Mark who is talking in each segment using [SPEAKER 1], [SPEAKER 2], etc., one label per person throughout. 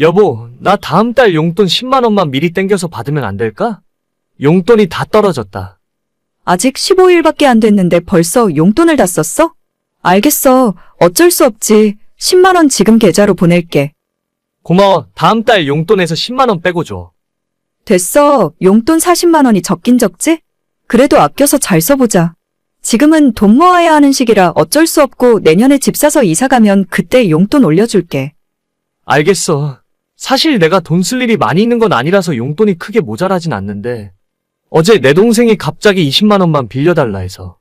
[SPEAKER 1] 여보, 나 다음 달 용돈 10만 원만 미리 땡겨서 받으면 안 될까? 용돈이 다 떨어졌다.
[SPEAKER 2] 아직 15일밖에 안 됐는데 벌써 용돈을 다 썼어? 알겠어. 어쩔 수 없지. 10만원 지금 계좌로 보낼게.
[SPEAKER 1] 고마워. 다음 달 용돈에서 10만 원 빼고 줘.
[SPEAKER 2] 됐어. 용돈 40만원이 적긴 적지? 그래도 아껴서 잘 써보자. 지금은 돈 모아야 하는 시기라 어쩔 수 없고 내년에 집 사서 이사 가면 그때 용돈 올려줄게.
[SPEAKER 1] 알겠어. 사실 내가 돈 쓸 일이 많이 있는 건 아니라서 용돈이 크게 모자라진 않는데 어제 내 동생이 갑자기 20만 원만 빌려달라 해서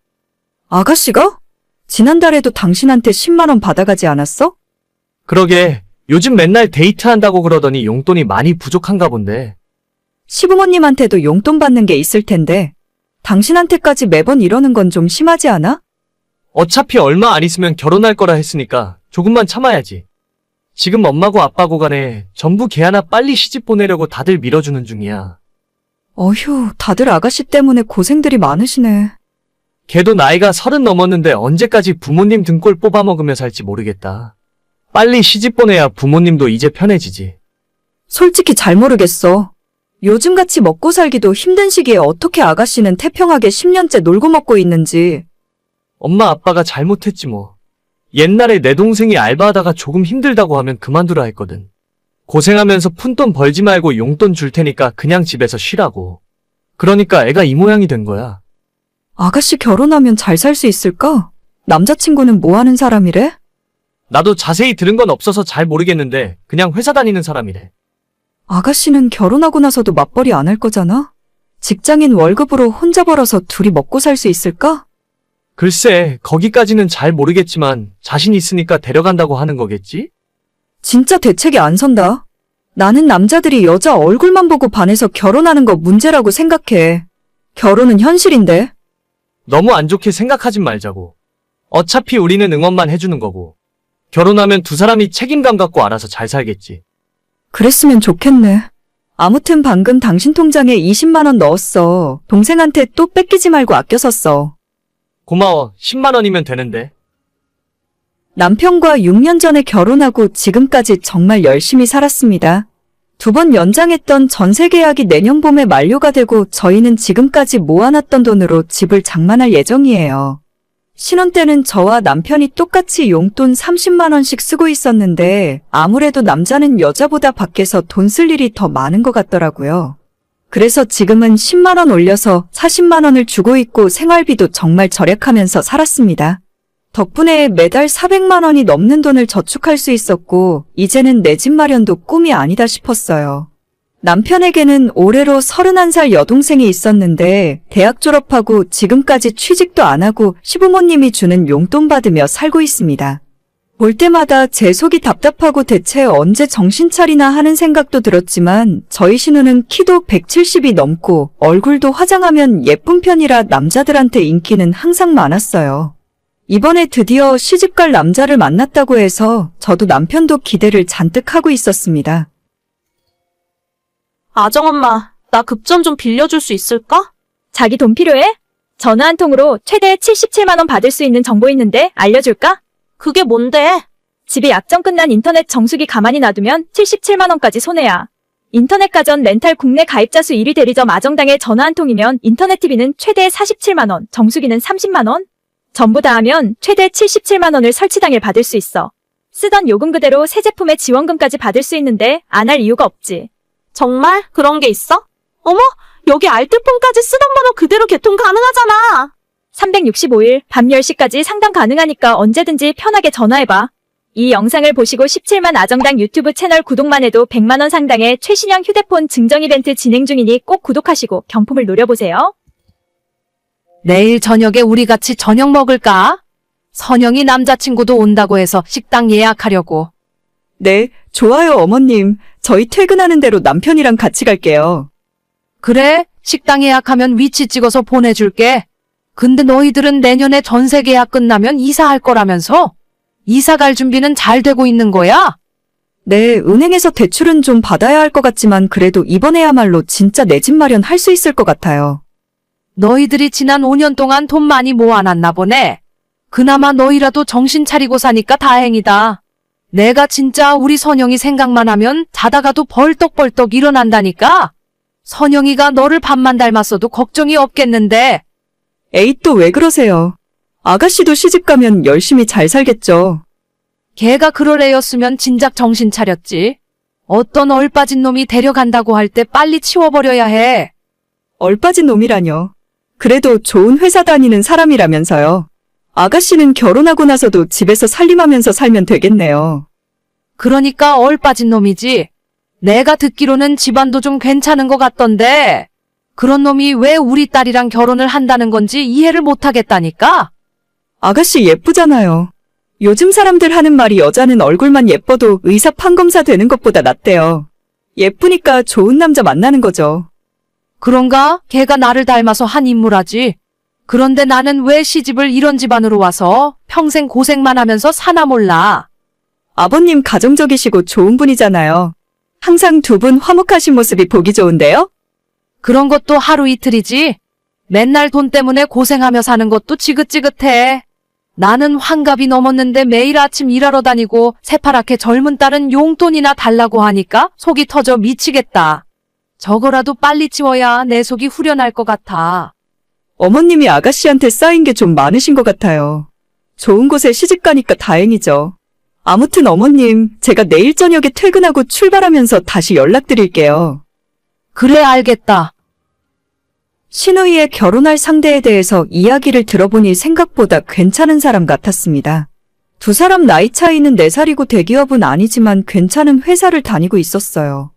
[SPEAKER 2] 아가씨가? 지난달에도 당신한테 10만원 받아가지 않았어?
[SPEAKER 1] 그러게 요즘 맨날 데이트한다고 그러더니 용돈이 많이 부족한가 본데
[SPEAKER 2] 시부모님한테도 용돈 받는 게 있을 텐데. 당신한테까지 매번 이러는 건 좀 심하지 않아?
[SPEAKER 1] 어차피 얼마 안 있으면 결혼할 거라 했으니까 조금만 참아야지. 지금 엄마고 아빠고 간에 전부 걔 하나 빨리 시집 보내려고 다들 밀어주는 중이야.
[SPEAKER 2] 어휴, 다들 아가씨 때문에 고생들이 많으시네.
[SPEAKER 1] 걔도 나이가 서른 넘었는데 언제까지 부모님 등골 뽑아먹으며 살지 모르겠다. 빨리 시집 보내야 부모님도 이제 편해지지.
[SPEAKER 2] 솔직히 잘 모르겠어. 요즘같이 먹고 살기도 힘든 시기에 어떻게 아가씨는 태평하게 10년째 놀고 먹고 있는지.
[SPEAKER 1] 엄마 아빠가 잘못했지 뭐. 옛날에 내 동생이 알바하다가 조금 힘들다고 하면 그만두라 했거든. 고생하면서 푼돈 벌지 말고 용돈 줄 테니까 그냥 집에서 쉬라고. 그러니까 애가 이 모양이 된 거야.
[SPEAKER 2] 아가씨 결혼하면 잘 살 수 있을까? 남자친구는 뭐 하는 사람이래?
[SPEAKER 1] 나도 자세히 들은 건 없어서 잘 모르겠는데 그냥 회사 다니는 사람이래.
[SPEAKER 2] 아가씨는 결혼하고 나서도 맞벌이 안 할 거잖아? 직장인 월급으로 혼자 벌어서 둘이 먹고 살 수 있을까?
[SPEAKER 1] 글쎄, 거기까지는 잘 모르겠지만 자신 있으니까 데려간다고 하는 거겠지?
[SPEAKER 2] 진짜 대책이 안 선다. 나는 남자들이 여자 얼굴만 보고 반해서 결혼하는 거 문제라고 생각해. 결혼은 현실인데.
[SPEAKER 1] 너무 안 좋게 생각하진 말자고. 어차피 우리는 응원만 해주는 거고. 결혼하면 두 사람이 책임감 갖고 알아서 잘 살겠지.
[SPEAKER 2] 그랬으면 좋겠네. 아무튼 방금 당신 통장에 20만원 넣었어. 동생한테 또 뺏기지 말고 아껴 썼어.
[SPEAKER 1] 고마워. 10만 원이면 되는데.
[SPEAKER 2] 남편과 6년 전에 결혼하고 지금까지 정말 열심히 살았습니다. 두 번 연장했던 전세 계약이 내년 봄에 만료가 되고 저희는 지금까지 모아놨던 돈으로 집을 장만할 예정이에요. 신혼 때는 저와 남편이 똑같이 용돈 30만원씩 쓰고 있었는데 아무래도 남자는 여자보다 밖에서 돈 쓸 일이 더 많은 것 같더라고요. 그래서 지금은 10만원 올려서 40만원을 주고 있고 생활비도 정말 절약하면서 살았습니다. 덕분에 매달 400만 원이 넘는 돈을 저축할 수 있었고, 이제는 내 집 마련도 꿈이 아니다 싶었어요. 남편에게는 올해로 31살 여동생이 있었는데, 대학 졸업하고 지금까지 취직도 안 하고 시부모님이 주는 용돈 받으며 살고 있습니다. 볼 때마다 제 속이 답답하고 대체 언제 정신 차리나 하는 생각도 들었지만, 저희 신우는 키도 170이 넘고, 얼굴도 화장하면 예쁜 편이라 남자들한테 인기는 항상 많았어요. 이번에 드디어 시집갈 남자를 만났다고 해서 저도 남편도 기대를 잔뜩 하고 있었습니다.
[SPEAKER 3] 아정엄마, 나 급전 좀 빌려줄 수 있을까?
[SPEAKER 4] 자기 돈 필요해? 전화 한 통으로 최대 77만원 받을 수 있는 정보 있는데 알려줄까?
[SPEAKER 3] 그게 뭔데?
[SPEAKER 4] 집에 약정 끝난 인터넷 정수기 가만히 놔두면 77만원까지 손해야. 인터넷 가전 렌탈 국내 가입자 수 1위 대리점 아정당에 전화 한 통이면 인터넷 TV는 최대 47만원, 정수기는 30만원? 전부 다 하면 최대 77만원을 설치 당일 받을 수 있어. 쓰던 요금 그대로 새 제품의 지원금까지 받을 수 있는데 안 할 이유가 없지.
[SPEAKER 3] 정말? 그런 게 있어? 어머, 여기 알뜰폰까지 쓰던 번호 그대로 개통 가능하잖아.
[SPEAKER 4] 365일 밤 10시까지 상담 가능하니까 언제든지 편하게 전화해봐. 이 영상을 보시고 17만 아정당 유튜브 채널 구독만 해도 100만원 상당의 최신형 휴대폰 증정 이벤트 진행 중이니 꼭 구독하시고 경품을 노려보세요.
[SPEAKER 5] 내일 저녁에 우리 같이 저녁 먹을까? 선영이 남자친구도 온다고 해서 식당 예약하려고.
[SPEAKER 2] 네, 좋아요, 어머님. 저희 퇴근하는 대로 남편이랑 같이 갈게요.
[SPEAKER 5] 그래, 식당 예약하면 위치 찍어서 보내줄게. 근데 너희들은 내년에 전세 계약 끝나면 이사할 거라면서? 이사 갈 준비는 잘 되고 있는 거야?
[SPEAKER 2] 네, 은행에서 대출은 좀 받아야 할 것 같지만 그래도 이번에야말로 진짜 내 집 마련 할 수 있을 것 같아요.
[SPEAKER 5] 너희들이 지난 5년 동안 돈 많이 모아놨나 보네. 그나마 너희라도 정신 차리고 사니까 다행이다. 내가 진짜 우리 선영이 생각만 하면 자다가도 벌떡벌떡 일어난다니까? 선영이가 너를 밥만 닮았어도 걱정이 없겠는데,
[SPEAKER 2] 에이, 또 왜 그러세요? 아가씨도 시집 가면 열심히 잘 살겠죠.
[SPEAKER 5] 걔가 그럴 애였으면 진작 정신 차렸지. 어떤 얼빠진 놈이 데려간다고 할 때 빨리 치워버려야 해.
[SPEAKER 2] 얼빠진 놈이라뇨. 그래도 좋은 회사 다니는 사람이라면서요. 아가씨는 결혼하고 나서도 집에서 살림하면서 살면 되겠네요.
[SPEAKER 5] 그러니까 얼빠진 놈이지. 내가 듣기로는 집안도 좀 괜찮은 것 같던데. 그런 놈이 왜 우리 딸이랑 결혼을 한다는 건지 이해를 못하겠다니까?
[SPEAKER 2] 아가씨 예쁘잖아요. 요즘 사람들 하는 말이 여자는 얼굴만 예뻐도 의사 판검사 되는 것보다 낫대요. 예쁘니까 좋은 남자 만나는 거죠.
[SPEAKER 5] 그런가? 걔가 나를 닮아서 한 인물하지. 그런데 나는 왜 시집을 이런 집안으로 와서 평생 고생만 하면서 사나 몰라.
[SPEAKER 2] 아버님 가정적이시고 좋은 분이잖아요. 항상 두 분 화목하신 모습이 보기 좋은데요?
[SPEAKER 5] 그런 것도 하루 이틀이지. 맨날 돈 때문에 고생하며 사는 것도 지긋지긋해. 나는 환갑이 넘었는데 매일 아침 일하러 다니고 새파랗게 젊은 딸은 용돈이나 달라고 하니까 속이 터져 미치겠다. 저거라도 빨리 지워야 내 속이 후련할 것 같아.
[SPEAKER 2] 어머님이 아가씨한테 쌓인 게 좀 많으신 것 같아요. 좋은 곳에 시집 가니까 다행이죠. 아무튼 어머님, 제가 내일 저녁에 퇴근하고 출발하면서 다시 연락드릴게요.
[SPEAKER 5] 그래 알겠다.
[SPEAKER 2] 신우이의 결혼할 상대에 대해서 이야기를 들어보니 생각보다 괜찮은 사람 같았습니다. 두 사람 나이 차이는 4살이고 대기업은 아니지만 괜찮은 회사를 다니고 있었어요.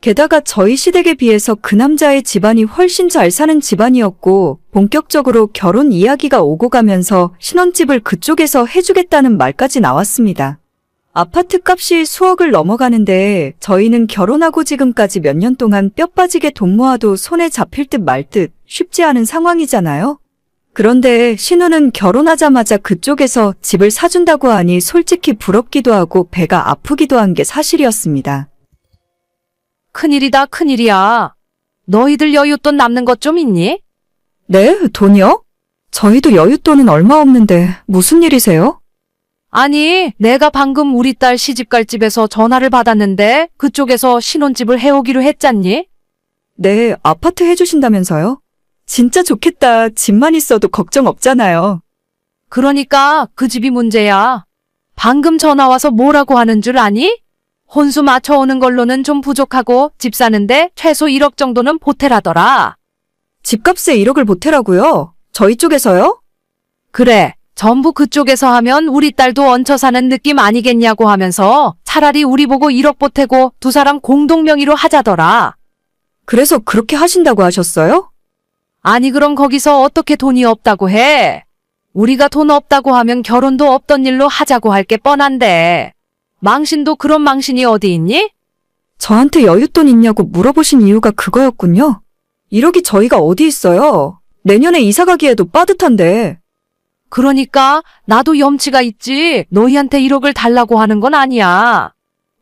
[SPEAKER 2] 게다가 저희 시댁에 비해서 그 남자의 집안이 훨씬 잘 사는 집안이었고 본격적으로 결혼 이야기가 오고 가면서 신혼집을 그쪽에서 해주겠다는 말까지 나왔습니다. 아파트 값이 수억을 넘어가는데 저희는 결혼하고 지금까지 몇 년 동안 뼈 빠지게 돈 모아도 손에 잡힐 듯 말 듯 쉽지 않은 상황이잖아요. 그런데 신우는 결혼하자마자 그쪽에서 집을 사준다고 하니 솔직히 부럽기도 하고 배가 아프기도 한 게 사실이었습니다.
[SPEAKER 5] 큰일이다 큰일이야. 너희들 여윳돈 남는 것 좀 있니?
[SPEAKER 2] 네, 돈이요? 저희도 여윳돈은 얼마 없는데 무슨 일이세요?
[SPEAKER 5] 아니, 내가 방금 우리 딸 시집갈 집에서 전화를 받았는데 그쪽에서 신혼집을 해오기로 했잖니?
[SPEAKER 2] 네, 아파트 해주신다면서요? 진짜 좋겠다. 집만 있어도 걱정 없잖아요.
[SPEAKER 5] 그러니까 그 집이 문제야. 방금 전화 와서 뭐라고 하는 줄 아니? 혼수 맞춰오는 걸로는 좀 부족하고 집 사는데 최소 1억 정도는 보태라더라.
[SPEAKER 2] 집값에 1억을 보태라고요? 저희 쪽에서요?
[SPEAKER 5] 그래, 전부 그쪽에서 하면 우리 딸도 얹혀 사는 느낌 아니겠냐고 하면서 차라리 우리 보고 1억 보태고 두 사람 공동 명의로 하자더라.
[SPEAKER 2] 그래서 그렇게 하신다고 하셨어요?
[SPEAKER 5] 아니 그럼 거기서 어떻게 돈이 없다고 해? 우리가 돈 없다고 하면 결혼도 없던 일로 하자고 할 게 뻔한데. 망신도 그런 망신이 어디 있니?
[SPEAKER 2] 저한테 여윳돈 있냐고 물어보신 이유가 그거였군요. 1억이 저희가 어디 있어요? 내년에 이사 가기에도 빠듯한데.
[SPEAKER 5] 그러니까 나도 염치가 있지. 너희한테 1억을 달라고 하는 건 아니야.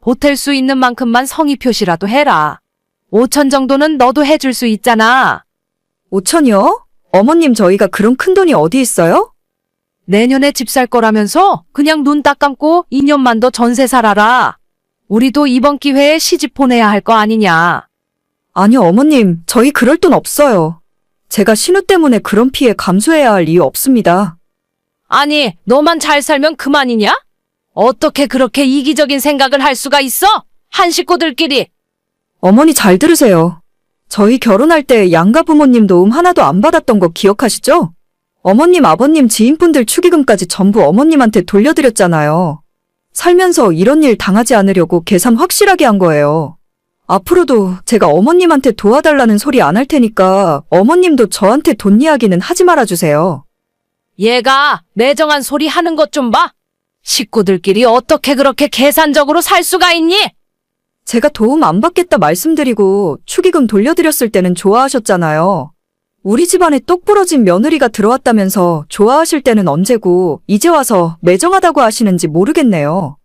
[SPEAKER 5] 보탤 수 있는 만큼만 성의 표시라도 해라. 5천 정도는 너도 해줄 수 있잖아.
[SPEAKER 2] 5천이요? 어머님 저희가 그런 큰 돈이 어디 있어요?
[SPEAKER 5] 내년에 집 살 거라면서 그냥 눈 딱 감고 2년만 더 전세 살아라. 우리도 이번 기회에 시집 보내야 할 거 아니냐.
[SPEAKER 2] 아니요 어머님 저희 그럴 돈 없어요. 제가 신우 때문에 그런 피해 감수해야 할 이유 없습니다.
[SPEAKER 5] 아니, 너만 잘 살면 그만이냐? 어떻게 그렇게 이기적인 생각을 할 수가 있어? 한 식구들끼리.
[SPEAKER 2] 어머니 잘 들으세요. 저희 결혼할 때 양가 부모님 도움 하나도 안 받았던 거 기억하시죠? 어머님, 아버님, 지인분들 축의금까지 전부 어머님한테 돌려드렸잖아요. 살면서 이런 일 당하지 않으려고 계산 확실하게 한 거예요. 앞으로도 제가 어머님한테 도와달라는 소리 안 할 테니까 어머님도 저한테 돈 이야기는 하지 말아주세요.
[SPEAKER 5] 얘가 매정한 소리 하는 것 좀 봐. 식구들끼리 어떻게 그렇게 계산적으로 살 수가 있니?
[SPEAKER 2] 제가 도움 안 받겠다 말씀드리고 축의금 돌려드렸을 때는 좋아하셨잖아요. 우리 집안에 똑부러진 며느리가 들어왔다면서 좋아하실 때는 언제고 이제 와서 매정하다고 하시는지 모르겠네요.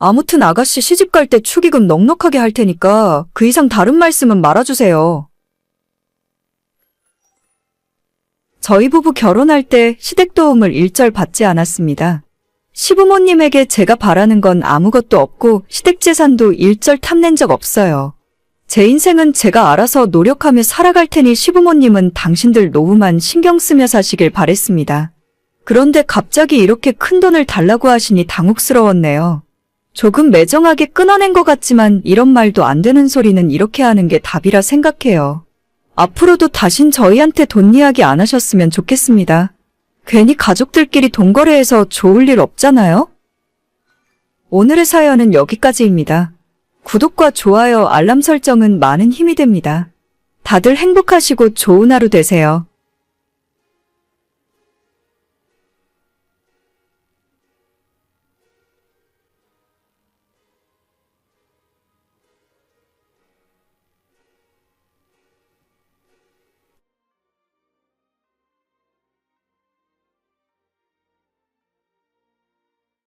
[SPEAKER 2] 아무튼 아가씨 시집 갈 때 축의금 넉넉하게 할 테니까 그 이상 다른 말씀은 말아주세요. 저희 부부 결혼할 때 시댁 도움을 일절 받지 않았습니다. 시부모님에게 제가 바라는 건 아무것도 없고 시댁 재산도 일절 탐낸 적 없어요. 제 인생은 제가 알아서 노력하며 살아갈 테니 시부모님은 당신들 노후만 신경 쓰며 사시길 바랬습니다. 그런데 갑자기 이렇게 큰 돈을 달라고 하시니 당혹스러웠네요. 조금 매정하게 끊어낸 것 같지만 이런 말도 안 되는 소리는 이렇게 하는 게 답이라 생각해요. 앞으로도 다신 저희한테 돈 이야기 안 하셨으면 좋겠습니다. 괜히 가족들끼리 돈 거래해서 좋을 일 없잖아요? 오늘의 사연은 여기까지입니다. 구독과 좋아요, 알람 설정은 많은 힘이 됩니다. 다들 행복하시고 좋은 하루 되세요.